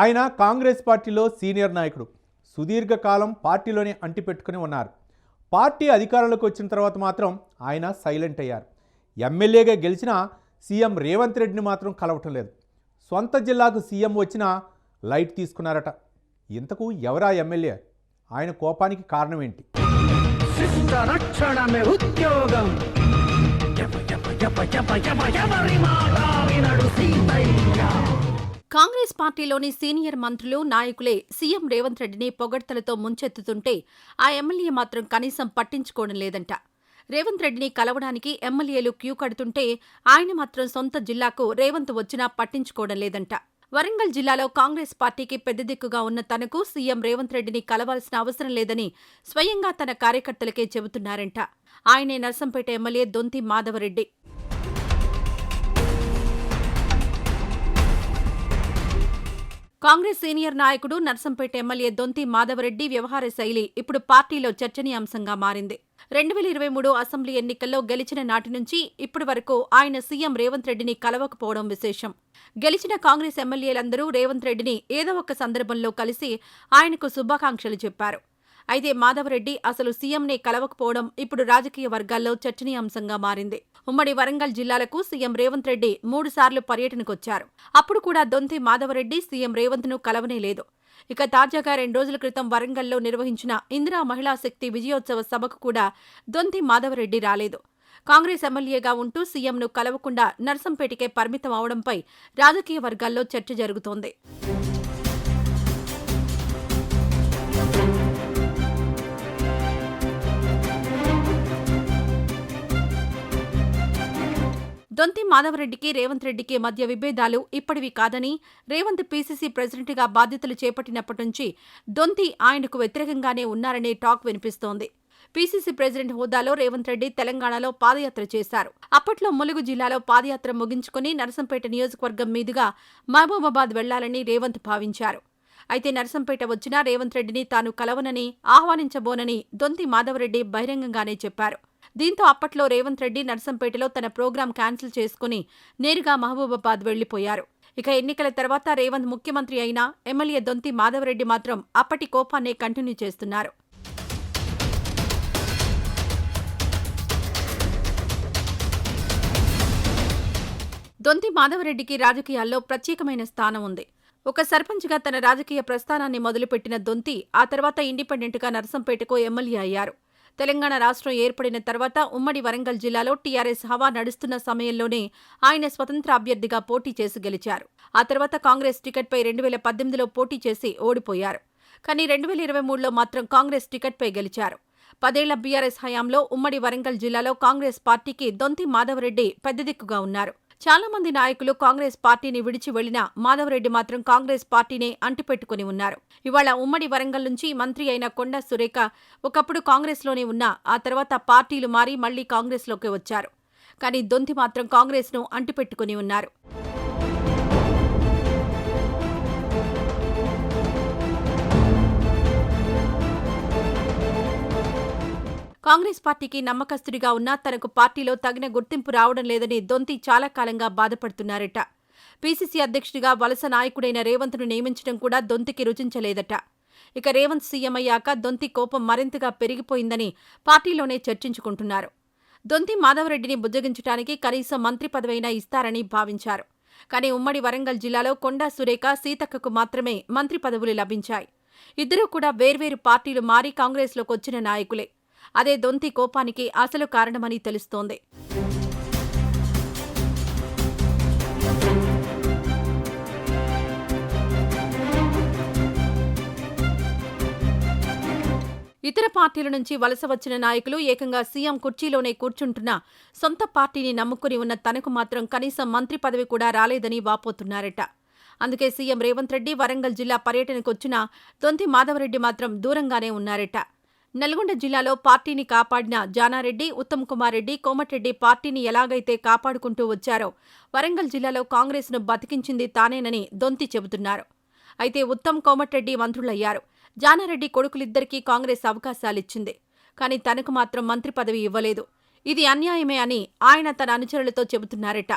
ఆయన కాంగ్రెస్ పార్టీలో సీనియర్ నాయకుడు. సుదీర్ఘకాలం పార్టీలోనే అంటిపెట్టుకుని ఉన్నారు. పార్టీ అధికారంలోకి వచ్చిన తర్వాత మాత్రం ఆయన సైలెంట్ అయ్యారు. ఎమ్మెల్యేగా గెలిచిన సీఎం రేవంత్ రెడ్డిని మాత్రం కలవటం లేదు. సొంత జిల్లాకు సీఎం వచ్చినా లైట్ తీసుకున్నారట. ఇంతకు ఎవరా ఎమ్మెల్యే? ఆయన కోపానికి కారణం ఏంటి? ఉద్యోగం. కాంగ్రెస్ పార్టీలోని సీనియర్ మంత్రులు నాయకులే సీఎం రేవంత్ రెడ్డిని పొగడ్తలతో ముంచెత్తుతుంటే ఆ ఎమ్మెల్యే మాత్రం కనీసం పట్టించుకోవడం లేదంట. రేవంత్ రెడ్డిని కలవడానికి ఎమ్మెల్యేలు క్యూ కడుతుంటే ఆయన మాత్రం సొంత జిల్లాకు రేవంత్ వచ్చినా పట్టించుకోవడం లేదంట. వరంగల్ జిల్లాలో కాంగ్రెస్ పార్టీకి పెద్ద దిక్కుగా ఉన్న తనకు సీఎం రేవంత్ రెడ్డిని కలవాల్సిన అవసరం లేదని స్వయంగా తన కార్యకర్తలకే చెబుతున్నారంట. ఆయనే నర్సంపేట ఎమ్మెల్యే దొంతి మాధవరెడ్డి. కాంగ్రెస్ సీనియర్ నాయకుడు నర్సంపేట ఎమ్మెల్యే దొంతి మాధవరెడ్డి వ్యవహార శైలి ఇప్పుడు పార్టీలో చర్చనీయాంశంగా మారింది. రెండు వేల ఇరవై మూడు అసెంబ్లీ ఎన్నికల్లో గెలిచిన నాటి నుంచి ఇప్పటి వరకు ఆయన సీఎం రేవంత్ రెడ్డిని కలవకపోవడం విశేషం. గెలిచిన కాంగ్రెస్ ఎమ్మెల్యేలందరూ రేవంత్ రెడ్డిని ఏదో ఒక సందర్భంలో కలిసి ఆయనకు శుభాకాంక్షలు చెప్పారు. అయితే మాధవరెడ్డి అసలు సీఎంనే కలవకపోవడం ఇప్పుడు రాజకీయ వర్గాల్లో చర్చనీయాంశంగా మారింది. ఉమ్మడి వరంగల్ జిల్లాలకు సీఎం రేవంత్ రెడ్డి మూడుసార్లు పర్యటనకొచ్చారు. అప్పుడు కూడా దొంతి మాధవరెడ్డి సీఎం రేవంత్ను కలవనే లేదు. ఇక తాజాగా రెండు రోజుల క్రితం వరంగల్లో నిర్వహించిన ఇందిరా మహిళా శక్తి విజయోత్సవ సభకు కూడా దొంతి మాధవరెడ్డి రాలేదు. కాంగ్రెస్ ఎమ్మెల్యేగా ఉంటూ సీఎంను కలవకుండా నర్సంపేటకే పరిమితం అవడంపై రాజకీయ వర్గాల్లో చర్చ జరుగుతోంది. దొంతి మాధవరెడ్డికి రేవంత్ రెడ్డికి మధ్య విభేదాలు ఇప్పటివి కాదని రేవంత్ పీసీసీ ప్రెసిడెంట్గా బాధ్యతలు చేపట్టినప్పటి నుంచి దొంతి ఆయనకు వ్యతిరేకంగానే ఉన్నారనే టాక్ వినిపిస్తోంది. పీసీసీ ప్రెసిడెంట్ హోదాలో రేవంత్ రెడ్డి తెలంగాణలో పాదయాత్ర చేశారు. అప్పట్లో ములుగు జిల్లాలో పాదయాత్ర ముగించుకుని నరసంపేట నియోజకవర్గం మీదుగా మహబూబాబాద్ వెళ్ళాలని రేవంత్ భావించారు. అయితే నరసంపేట వచ్చినా రేవంత్ రెడ్డిని తాను కలవనని ఆహ్వానించబోనని దొంతి మాధవరెడ్డి బహిరంగంగానే చెప్పారు. దీంతో అప్పట్లో రేవంత్ రెడ్డి నర్సంపేటలో తన ప్రోగ్రాం క్యాన్సిల్ చేసుకుని నేరుగా మహబూబాబాద్ వెళ్ళిపోయారు ఇక ఎన్నికల తర్వాత రేవంత్ ముఖ్యమంత్రి అయినా ఎమ్మెల్యే దొంతి మాధవరెడ్డి మాత్రం అప్పటి కోపాన్నే కంటిన్యూ చేస్తున్నారు. దొంతి మాధవరెడ్డికి రాజకీయాల్లో ప్రత్యేకమైన స్థానం ఉంది. ఒక సర్పంచ్గా తన రాజకీయ ప్రస్థానాన్ని మొదలుపెట్టిన దొంతి ఆ తర్వాత ఇండిపెండెంట్గా నరసంపేటకు ఎమ్మెల్యే అయ్యారు. తెలంగాణ రాష్ట్రం ఏర్పడిన తర్వాత ఉమ్మడి వరంగల్ జిల్లాలో టీఆర్ఎస్ హవా నడుస్తున్న సమయంలోనే ఆయన స్వతంత్ర అభ్యర్థిగా పోటీ చేసి గెలిచారు. ఆ తర్వాత కాంగ్రెస్ టికెట్పై రెండు వేల పద్దెనిమిదిలో పోటీ చేసి ఓడిపోయారు. కానీ రెండు వేల ఇరవై మూడులో మాత్రం కాంగ్రెస్ టికెట్పై గెలిచారు. పదేళ్ళ బీఆర్ఎస్ హయాంలో ఉమ్మడి వరంగల్ జిల్లాలో కాంగ్రెస్ పార్టీకి దొంతి మాధవరెడ్డి పెద్దదిక్కుగా ఉన్నారు. చాలా మంది నాయకులు కాంగ్రెస్ పార్టీని విడిచి వెళ్ళినా మాధవరెడ్డి మాత్రం కాంగ్రెస్ పార్టీనే అంటిపెట్టుకుని ఉన్నారు. ఇవాళ ఉమ్మడి వరంగల్ నుంచి మంత్రి అయిన కొండ సురేఖ ఒకప్పుడు కాంగ్రెస్లోనే ఉన్నా ఆ తర్వాత పార్టీలు మారి మళ్ళీ కాంగ్రెస్లోకి వచ్చారు. కానీ దొంతి మాత్రం కాంగ్రెస్ను అంటిపెట్టుకుని ఉన్నారు. కాంగ్రెస్ పార్టీకి నమ్మకస్తుడిగా ఉన్నా తనకు పార్టీలో తగిన గుర్తింపు రావడం లేదని దొంతి చాలా కాలంగా బాధపడుతున్నారట. పీసీసీ అధ్యక్షుడిగా వలస నాయకుడైన రేవంత్ను నియమించడం కూడా దొంతికి రుచించలేదట ఇక రేవంత్ సీఎం అయ్యాక దొంతి కోపం మరింతగా పెరిగిపోయిందని పార్టీలోనే చర్చించుకుంటున్నారు. దొంతి మాధవరెడ్డిని బుజ్జగించడానికి కనీసం మంత్రి పదవైనా ఇస్తారని భావించారు. కానీ ఉమ్మడి వరంగల్ జిల్లాలో కొండా సురేఖ సీతక్కకు మాత్రమే మంత్రి పదవులు లభించాయి. ఇద్దరూ కూడా వేర్వేరు పార్టీలు మారి కాంగ్రెస్లోకి వచ్చిన నాయకులే. అదే దొంతి కోపానికి అసలు కారణమని తెలుస్తోంది. ఇతర పార్టీల నుంచి వలస వచ్చిన నాయకులు ఏకంగా సీఎం కుర్చీలోనే కూర్చుంటున్న సొంత పార్టీని నమ్ముకుని ఉన్న తనకు మాత్రం కనీసం మంత్రి పదవి కూడా రాలేదని వాపోతున్నారట. అందుకే సీఎం రేవంత్ రెడ్డి వరంగల్ జిల్లా పర్యటనకొచ్చినా దొంతి మాధవరెడ్డి మాత్రం దూరంగానే ఉన్నారట. నల్గొండ జిల్లాలో పార్టీని కాపాడిన జానారెడ్డి ఉత్తమ్ కుమార్ రెడ్డి కోమటిరెడ్డి పార్టీని ఎలాగైతే కాపాడుకుంటూ వచ్చారో వరంగల్ జిల్లాలో కాంగ్రెస్ను బతికించింది తానేనని దొంతి చెబుతున్నారు. అయితే ఉత్తమ్ కోమటిరెడ్డి మంత్రులయ్యారు. జానారెడ్డి కొడుకులిద్దరికీ కాంగ్రెస్ అవకాశాలిచ్చింది. కానీ తనకు మాత్రం మంత్రి పదవి ఇవ్వలేదు. ఇది అన్యాయమే అని ఆయన తన అనుచరులతో చెబుతున్నారట.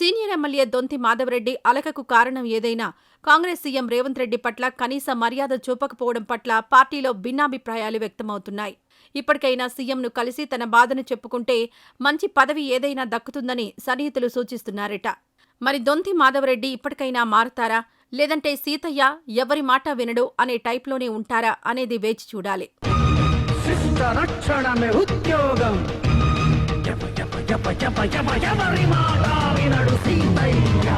సీనియర్ ఎమ్మెల్యే దొంతి మాధవరెడ్డి అలకకు కారణం ఏదైనా కాంగ్రెస్ సీఎం రేవంత్ రెడ్డి పట్ల కనీస మర్యాద చూపకపోవడం పట్ల పార్టీలో భిన్నాభిప్రాయాలు వ్యక్తమవుతున్నాయి. ఇప్పటికైనా సీఎంను కలిసి తన బాధను చెప్పుకుంటే మంచి పదవి ఏదైనా దక్కుతుందని సన్నిహితులు సూచిస్తున్నారట. మరి దొంతి మాధవరెడ్డి ఇప్పటికైనా మారతారా? లేదంటే సీతయ్య ఎవరి మాట వినడు అనే టైప్లోనే ఉంటారా అనేది వేచి చూడాలి. యమ యమ యమ యమ యమ యమ రిమా రావి నడు సీతయ్య